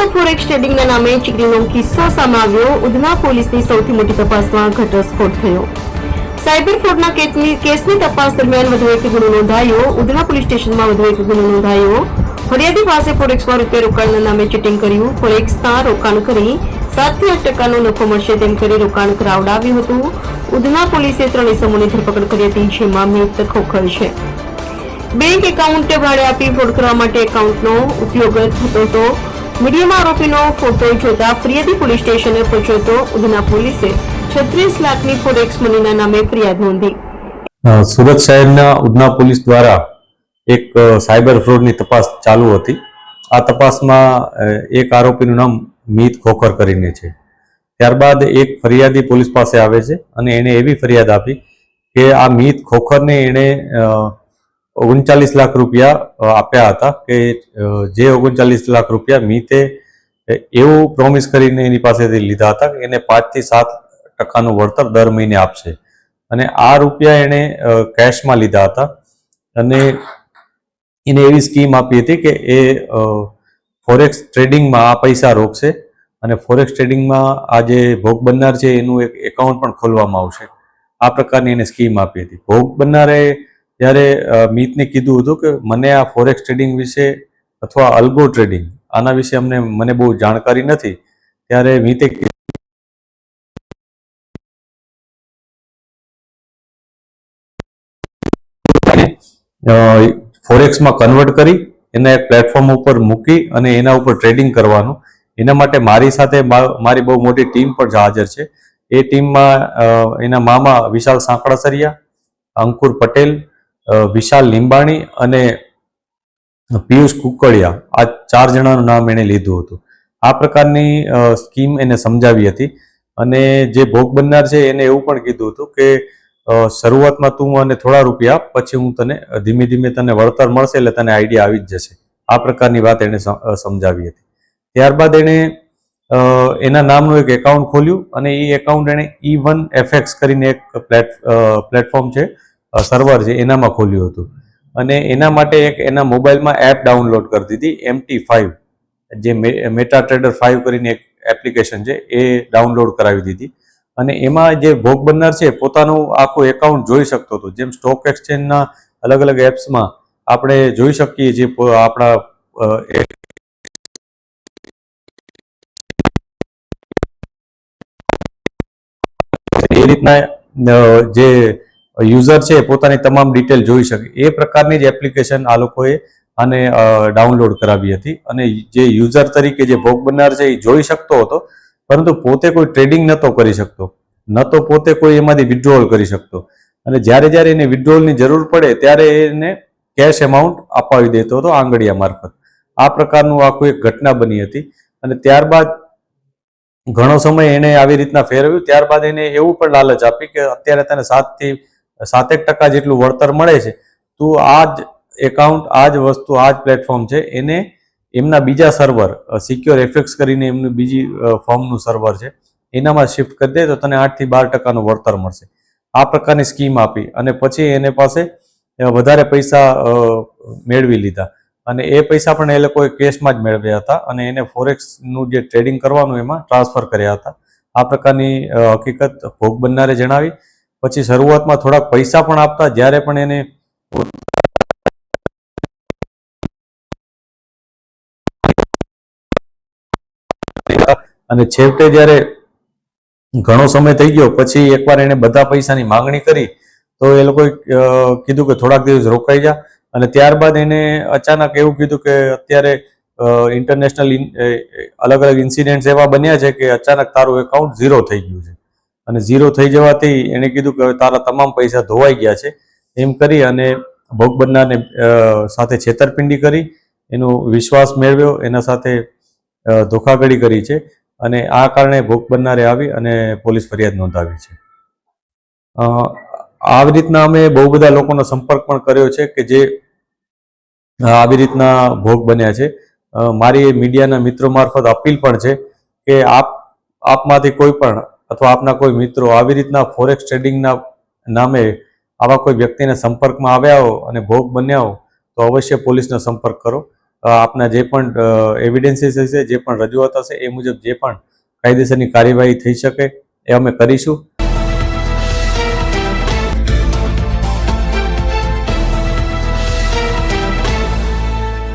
ફક્ત ફોરેક્સ ટ્રેડિંગના નામે ચીકણીનો કિસ્સો સામે આવ્યો. ઉધના પોલીસની સૌથી મોટી તપાસમાં ઘટસ્ફોટ થયો. સાયબર ફ્રોડના કેસની તપાસ દરમિયાન વધુ એક ગુનો નોંધાયો. ઉધના પોલીસ સ્ટેશનમાં વધુ એક ગુનો નોંધાયો. ફરિયાદી પાસે ફોરેક્સમાં રૂપિયા રોકાણના નામે ચીટિંગ કર્યું. ફોરેક્સના રોકાણ કરી સાતથી આઠ ટકાનો નફો મળશે તેમ કરી રોકાણ કરાવડાવ્યું હતું. ઉધના પોલીસે ત્રણ ઇસમોની ધરપકડ કરી હતી, જેમાં મિત ખોખર છે. બેંક એકાઉન્ટ ભાડે આપી ફ્રોડ કરવા માટે એકાઉન્ટનો ઉપયોગ થતો હતો. મીડિયામાં આરોપીનો ફોટો જોતા ફરિયાદી પોલીસ સ્ટેશને પહોંચ્યો તો ઉધના પોલીસે છત્રીસ લાખની ફોરેક્સ મનીના નામે ફરિયાદ નોંધી. સુરત શહેરના ઉધના પોલીસ દ્વારા એક સાયબર ફ્રોડની તપાસ ચાલુ હતી. આ તપાસમાં એક આરોપીનું નામ મીત ખોખર કરીને છે. ત્યારબાદ એક ફરિયાદી પોલીસ પાસે આવે છે અને એણે એવી ફરિયાદ આપી કે આ મીત ખોખરને એણે ઓગણચાલીસ લાખ રૂપિયા આપ્યા હતા કે જે ઓગણચાલીસ લાખ રૂપિયા મીતે એવું પ્રોમિસ કરીને એની પાસેથી લીધા હતા કે એને પાંચથી સાત ટકાનું વળતર દર મહિને આપશે. અને આ રૂપિયા એણે કેશમાં લીધા હતા. અને એને એવી સ્કીમ આપી હતી કે એ ફોરેક્સ ટ્રેડિંગમાં આ પૈસા રોકશે અને ફોરેક્સ ટ્રેડિંગમાં આ જે ભોગ બનનાર છે એનું એક એકાઉન્ટ પણ ખોલવામાં આવશે. આ પ્રકારની એને સ્કીમ આપી હતી. ભોગ બનનારે જ્યારે મિતને કીધું હતું કે મને આ ફોરેક્સ ટ્રેડિંગ વિશે અથવા અલ્ગો ટ્રેડિંગ આના વિશે અમને, મને બહુ જાણકારી નથી. ત્યારે મીતે ફોરેક્સમાં કન્વર્ટ કરી, એને એક પ્લેટફોર્મ ઉપર મૂકી અને એના ઉપર ટ્રેડિંગ કરવાનું. એના માટે મારી સાથે મારી બહુ મોટી ટીમ પણ હાજર છે. એ ટીમમાં એના મામા વિશાલ સાંકળાસરિયા, અંકુર પટેલ વિશાલ લીંબાણી અને પિયુષ કુકડિયા, આ ચાર જણાનું નામ એણે લીધું હતું. આ પ્રકારની સ્કીમ એને સમજાવી હતી અને જે ભોગ બનનાર છે એને એવું પણ કીધું હતું કે શરૂઆતમાં તું મને થોડા રૂપિયા પછી હું તને, ધીમે ધીમે તને વળતર મળશે એટલે તને આઈડિયા આવી જ જશે. આ પ્રકારની વાત એને સમજાવી હતી. ત્યારબાદ એણે એના નામનું એક એકાઉન્ટ ખોલ્યું અને એ એકાઉન્ટ એણે ઈ વન એફએક્સ કરીને એક પ્લેટ પ્લેટફોર્મ છે સર્વર છે એનામાં ખોલ્યું હતું. અને એના માટે એક એના મોબાઈલમાં એપ ડાઉનલોડ કરી દીધી એમટી ફાઇવ જે મેટા ટ્રેડર ફાઇવ કરીને એક એપ્લિકેશન છે, એ ડાઉનલોડ કરાવી દીધી. અને એમાં જે ભોગ બનનાર છે, પોતાનું આખું એકાઉન્ટ જોઈ શકતો હતો. જેમ સ્ટોક એક્સચેન્જના અલગ અલગ એપ્સમાં આપણે જોઈ શકીએ છીએ આપણા એ રીતના જે યુઝર છે પોતાની તમામ ડિટેલ જોઈ શકે. એ પ્રકારની જ એપ્લિકેશન આ લોકોએ આને ડાઉનલોડ કરાવી હતી. અને જે યુઝર તરીકે જે ભોગ બનનાર છે એ જોઈ શકતો હતો, પરંતુ પોતે કોઈ ટ્રેડિંગ નહોતો કરી શકતો. ન તો પોતે કોઈ એમાંથી વિડ્રોલ કરી શકતો. અને જ્યારે જ્યારે એને વિડ્રોલની જરૂર પડે, ત્યારે એને કેશ એમાઉન્ટ અપાવી દેતો હતો આંગળીયા મારફત. આ પ્રકારનું આખું એક ઘટના બની હતી. અને ત્યારબાદ ઘણો સમય એને આવી રીતના ફેરવ્યું. ત્યારબાદ એને એવું પણ લાલચ આપી કે અત્યારે તને સાતથી સાતેક ટકા જેટલું વળતર મળે છે, તું આ જ એકાઉન્ટ આ જ વસ્તુ, આ જ પ્લેટફોર્મ છે. એને એમના બીજા સર્વર સિક્યોર એફેક્સ કરીને એમનું બીજી ફોર્મનું સર્વર છે. એનામાં શિફ્ટ કરી દે તો તને આઠથી બાર ટકાનું વળતર મળશે. આ પ્રકારની સ્કીમ આપી અને પછી એને પાસે વધારે પૈસા મેળવી લીધા. અને એ પૈસા પણ એ લોકોએ કેશમાં જ મેળવ્યા હતા અને એને ફોરેક્સનું જે ટ્રેડિંગ કરવાનું એમાં ટ્રાન્સફર કર્યા હતા. આ પ્રકારની હકીકત ભોગ બનનારે જણાવી. પછી શરૂઆતમાં થોડાક પૈસા પણ આપતા, જ્યારે પણ એને અને છેવટે જ્યારે ઘણો સમય થઈ ગયો, પછી એકવાર એને બધા પૈસાની માંગણી કરી, તો એ લોકોએ કીધું કે થોડાક દિવસ રોકાઈ જા. અને ત્યારબાદ એને અચાનક એવું કીધું કે અત્યારે ઇન્ટરનેશનલ અલગ અલગ ઇન્સિડેન્ટ્સ એવા બન્યા છે કે અચાનક તારું એકાઉન્ટ ઝીરો થઈ ગયું છે. અને ઝીરો થઈ જવાથી એને કીધું કે તારા તમામ પૈસા ધોવાઈ ગયા છે. એમ કરી અને ભોગ બનનારને સાથે છેતરપિંડી કરી. એનો વિશ્વાસ મેળવ્યો, એના સાથે ધોખાધડી કરી છે. અને આ કારણે ભોગ બનનારે આવી અને પોલીસ ફરિયાદ નોંધાવી છે. આવી રીતના અમે બહુ બધા લોકોનો સંપર્ક પણ કર્યો છે કે જે આવી રીતના ભોગ બન્યા છે. મારી મીડિયાના મિત્રો મારફત અપીલ પણ છે કે આપ, આપમાંથી કોઈ પણ અથવા આપના કોઈ મિત્રો આવી રીતના ફોરેક્સ ટ્રેડિંગના નામે આવા કોઈ વ્યક્તિના સંપર્કમાં આવ્યા હો અને ભોગ બન્યા હો, તો અવશ્ય પોલીસનો સંપર્ક કરો. આપના જે પણ એવિડન્સીસ હશે, જે પણ રજૂઆત હશે, એ મુજબ જે પણ કાયદેસરની કાર્યવાહી થઈ શકે, એ અમે કરીશું.